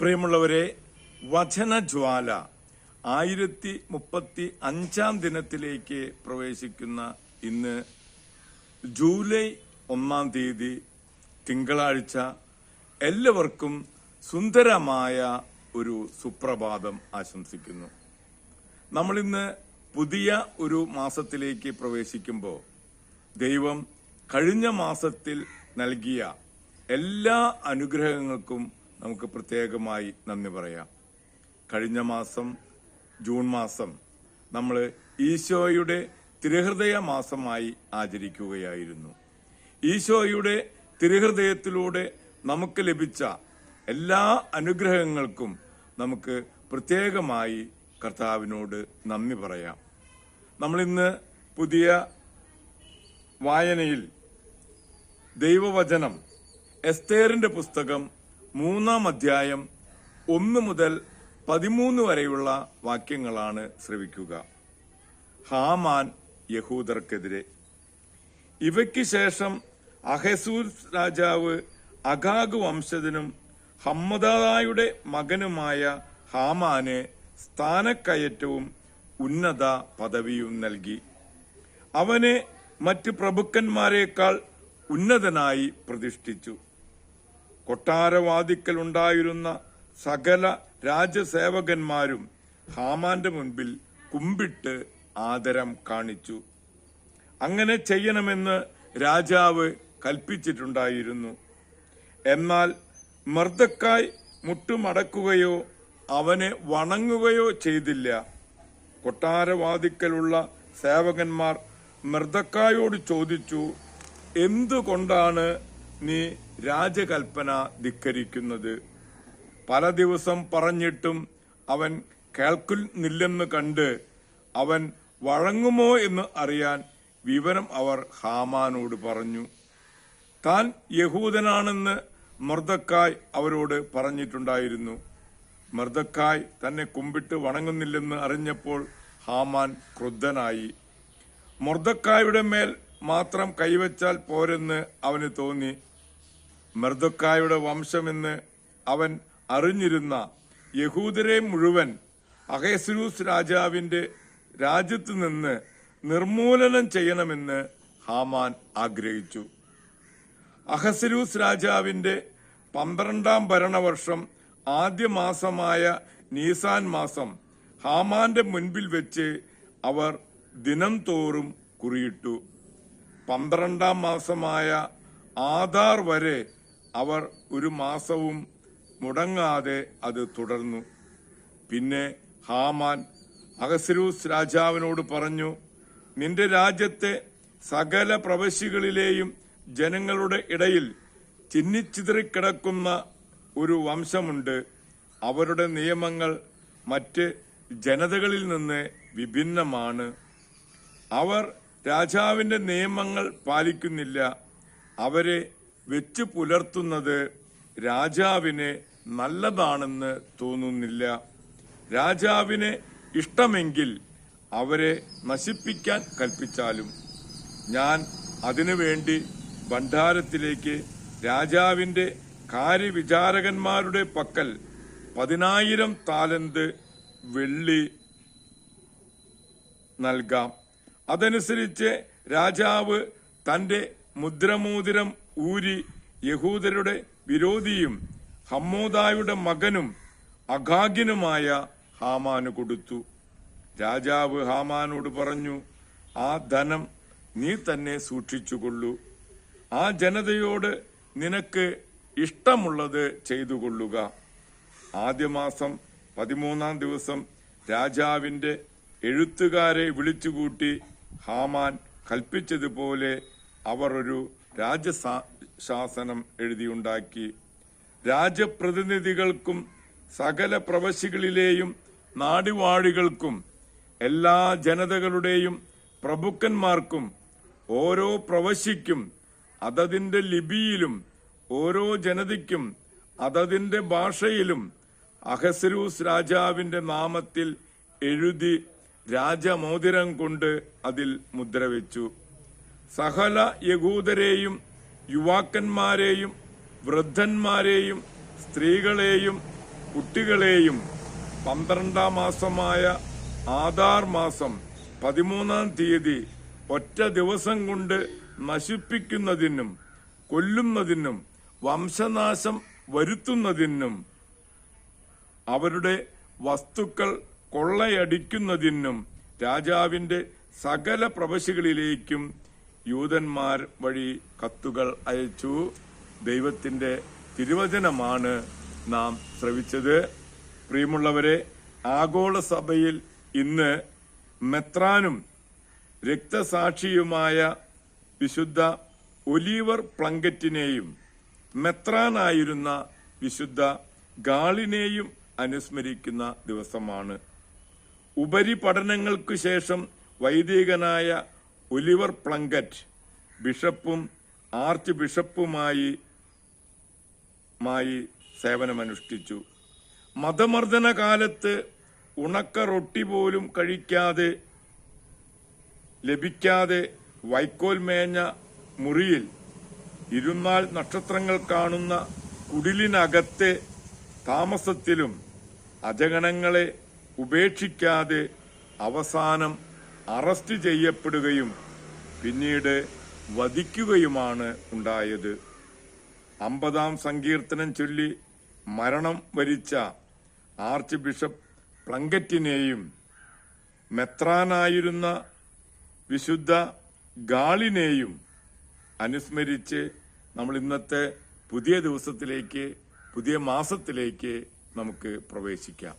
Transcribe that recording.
പ്രിയമുള്ളവരെ വചനജ്വാല ആയിരത്തി മുപ്പത്തി അഞ്ചാം ദിനത്തിലേക്ക് പ്രവേശിക്കുന്ന ഇന്ന് ജൂലൈ ഒന്നാം തീയതി തിങ്കളാഴ്ച എല്ലാവർക്കും സുന്ദരമായ ഒരു സുപ്രഭാതം ആശംസിക്കുന്നു. നമ്മളിന്ന് പുതിയ ഒരു മാസത്തിലേക്ക് പ്രവേശിക്കുമ്പോൾ ദൈവം കഴിഞ്ഞ മാസത്തിൽ നൽകിയ എല്ലാ അനുഗ്രഹങ്ങൾക്കും നമുക്ക് പ്രത്യേകമായി നന്ദി പറയാം. കഴിഞ്ഞ മാസം ജൂൺ മാസം നമ്മൾ ഈശോയുടെ തിരുഹൃദയ മാസമായി ആചരിക്കുകയായിരുന്നു. ഈശോയുടെ തിരുഹൃദയത്തിലൂടെ നമുക്ക് ലഭിച്ച എല്ലാ അനുഗ്രഹങ്ങൾക്കും നമുക്ക് പ്രത്യേകമായി കർത്താവിനോട് നന്ദി പറയാം. നമ്മളിന്ന് പുതിയ വായനയിൽ ദൈവവചനം എസ്തേറിന്റെ പുസ്തകം മൂന്നാം അധ്യായം ഒന്ന് മുതൽ പതിമൂന്ന് വരെയുള്ള വാക്യങ്ങളാണ് ശ്രവിക്കുക. ഹാമാൻ യഹൂദർക്കെതിരെ. ഇവയ്ക്ക് ശേഷം അഹസൂർ രാജാവ് അഗാഗ് വംശജനും ഹമ്മദായുടെ മകനുമായ ഹാമാന് സ്ഥാനക്കയറ്റവും ഉന്നത പദവിയും നൽകി. അവനെ മറ്റ് പ്രഭുക്കന്മാരെക്കാൾ ഉന്നതനായി പ്രതിഷ്ഠിച്ചു. കൊട്ടാരവാദിക്കൽ ഉണ്ടായിരുന്ന സകല രാജസേവകന്മാരും ഹാമാന്റെ മുൻപിൽ കുമ്പിട്ട് ആദരം കാണിച്ചു. അങ്ങനെ ചെയ്യണമെന്ന് രാജാവ് കൽപ്പിച്ചിട്ടുണ്ടായിരുന്നു. എന്നാൽ മർദ്ദക്കായ് മുട്ടുമടക്കുകയോ അവനെ വണങ്ങുകയോ ചെയ്തില്ല. കൊട്ടാരവാദിക്കലുള്ള സേവകന്മാർ മർദ്ദക്കായോട് ചോദിച്ചു എന്തുകൊണ്ടാണ് നീ രാജകൽപ്പന ധിക്കരിക്കുന്നത്. പല ദിവസം പറഞ്ഞിട്ടും അവൻ കേൾക്കുന്നില്ലെന്ന് കണ്ട് അവൻ വഴങ്ങുമോ എന്ന് അറിയാൻ വിവരം അവർ ഹാമാനോട് പറഞ്ഞു. താൻ യഹൂദനാണെന്ന് മർദ്ദക്കായ് അവരോട് പറഞ്ഞിട്ടുണ്ടായിരുന്നു. മർദ്ദക്കായ് തന്നെ കുമ്പിട്ട് വണങ്ങുന്നില്ലെന്ന് അറിഞ്ഞപ്പോൾ ഹാമാൻ ക്രുദ്ധനായി. മർദ്ദക്കായുടെ മേൽ മാത്രം കൈവച്ചാൽ പോരെന്ന് അവന് തോന്നി. മർദ്ദക്കായുടെ വംശമെന്ന് അവൻ അറിഞ്ഞിരുന്ന യഹൂദരെ മുഴുവൻ അഹേസ്രൂസ് രാജാവിന്റെ രാജ്യത്ത് നിന്ന് നിർമൂലനം ചെയ്യണമെന്ന് ഹാമാൻ ആഗ്രഹിച്ചു. അഹസരൂസ് രാജാവിന്റെ പന്ത്രണ്ടാം ഭരണവർഷം ആദ്യ മാസമായ നീസാൻ മാസം ഹാമാന്റെ മുൻപിൽ വെച്ച് അവർ ദിനം തോറും കുറിയിട്ടു. പന്ത്രണ്ടാം മാസമായ ആധാർ വരെ അവർ ഒരു മാസവും മുടങ്ങാതെ അത് തുടർന്നു. പിന്നെ ഹാമാൻ അഗസരൂസ് രാജാവിനോട് പറഞ്ഞു നിന്റെ രാജ്യത്തെ സകല പ്രവശ്യകളിലെയും ജനങ്ങളുടെ ഇടയിൽ ചിന്നിച്ചിതറിക്കിടക്കുന്ന ഒരു വംശമുണ്ട്. അവരുടെ നിയമങ്ങൾ മറ്റ് ജനതകളിൽ നിന്ന് വിഭിന്നമാണ്. അവർ രാജാവിന്റെ നിയമങ്ങൾ പാലിക്കുന്നില്ല. അവരെ വെച്ചു പുലർത്തുന്നത് രാജാവിന് നല്ലതാണെന്ന് തോന്നുന്നില്ല. രാജാവിന് ഇഷ്ടമെങ്കിൽ അവരെ നശിപ്പിക്കാൻ കൽപ്പിച്ചാലും. ഞാൻ അതിനുവേണ്ടി ഭണ്ഡാരത്തിലേക്ക് രാജാവിന്റെ കാര്യവിചാരകന്മാരുടെ പക്കൽ പതിനായിരം താലന്ത് വെള്ളി നൽകാം. അതനുസരിച്ച് രാജാവ് തന്റെ മുദ്രമോതിരം ഊരി യഹൂദരുടെ വിരോധിയും ഹമ്മോദായുടെ മകനും അഖാഗിനുമായ ഹാമാന് കൊടുത്തു. രാജാവ് ഹാമാനോട് പറഞ്ഞു ആ ധനം നീ തന്നെ സൂക്ഷിച്ചുകൊള്ളു ആ ജനതയോട് നിനക്ക് ഇഷ്ടമുള്ളത് ചെയ്തുകൊള്ളുക ആദ്യ മാസം പതിമൂന്നാം ദിവസം രാജാവിന്റെ എഴുത്തുകാരെ വിളിച്ചുകൂട്ടി ഹാമാൻ കൽപ്പിച്ചതുപോലെ അവർ ഒരു രാജശാസനം എഴുതിയുണ്ടാക്കി. രാജപ്രതിനിധികൾക്കും സകല പ്രവശ്യകളിലെയും നാടുവാഴികൾക്കും എല്ലാ ജനതകളുടെയും പ്രഭുക്കന്മാർക്കും ഓരോ പ്രവശിക്കും അതതിന്റെ ലിപിയിലും ഓരോ ജനതയ്ക്കും അതതിന്റെ ഭാഷയിലും അഹസരൂസ് രാജാവിന്റെ നാമത്തിൽ എഴുതി രാജമോതിരം കൊണ്ട് അതിൽ മുദ്രവെച്ചു. സകല യഹൂദരെയും യുവാക്കന്മാരെയും വൃദ്ധന്മാരെയും സ്ത്രീകളെയും കുട്ടികളെയും പന്ത്രണ്ടാം മാസമായ ആധാർ മാസം പതിമൂന്നാം തീയതി ഒറ്റ ദിവസം കൊണ്ട് നശിപ്പിക്കുന്നതിനും കൊല്ലുന്നതിനും വംശനാശം വരുത്തുന്നതിനും അവരുടെ വസ്തുക്കൾ കൊള്ളയടിക്കുന്നതിനും രാജാവിന്റെ സകല പ്രവശികളിലേക്കും യൂതന്മാർ വഴി കത്തുകൾ അയച്ചു. ദൈവത്തിന്റെ തിരുവചനമാണ് നാം ശ്രവിച്ചത്. പ്രിയമുള്ളവരെ ആഗോള സഭയിൽ ഇന്ന് മെത്രാനും രക്തസാക്ഷിയുമായ വിശുദ്ധ ഒലീവർ പ്ലങ്കറ്റിനെയും മെത്രാനായിരുന്ന വിശുദ്ധ ഗാളിനെയും അനുസ്മരിക്കുന്ന ദിവസമാണ്. ഉപരിപഠനങ്ങൾക്കു ശേഷം വൈദികനായ ഒലിവർ പ്ലങ്കറ്റ് ബിഷപ്പും ആർച്ച് ബിഷപ്പുമായി മായി സേവനമനുഷ്ഠിച്ചു. മതമർദ്ദന കാലത്ത് ഉണക്ക റൊട്ടി പോലും കഴിക്കാതെ ലഭിക്കാതെ വൈക്കോൽ മേഞ്ഞ മുറിയിൽ ഇരുന്നാൾ നക്ഷത്രങ്ങൾ കാണുന്ന കുടിലിനകത്തെ താമസത്തിലും അജഗണങ്ങളെ ഉപേക്ഷിക്കാതെ അവസാനം അറസ്റ്റ് ചെയ്യപ്പെടുകയും പിന്നീട് വധിക്കുകയുമാണ് ഉണ്ടായത്. അമ്പതാം സങ്കീർത്തനം ചൊല്ലി മരണം വരിച്ച ആർച്ച് ബിഷപ്പ് പ്ലങ്കറ്റിനെയും മെത്രാനായിരുന്ന വിശുദ്ധ ഗാളിനെയും അനുസ്മരിച്ച് നമ്മൾ ഇന്നത്തെ പുതിയ ദിവസത്തിലേക്ക് പുതിയ മാസത്തിലേക്ക് നമുക്ക് പ്രവേശിക്കാം.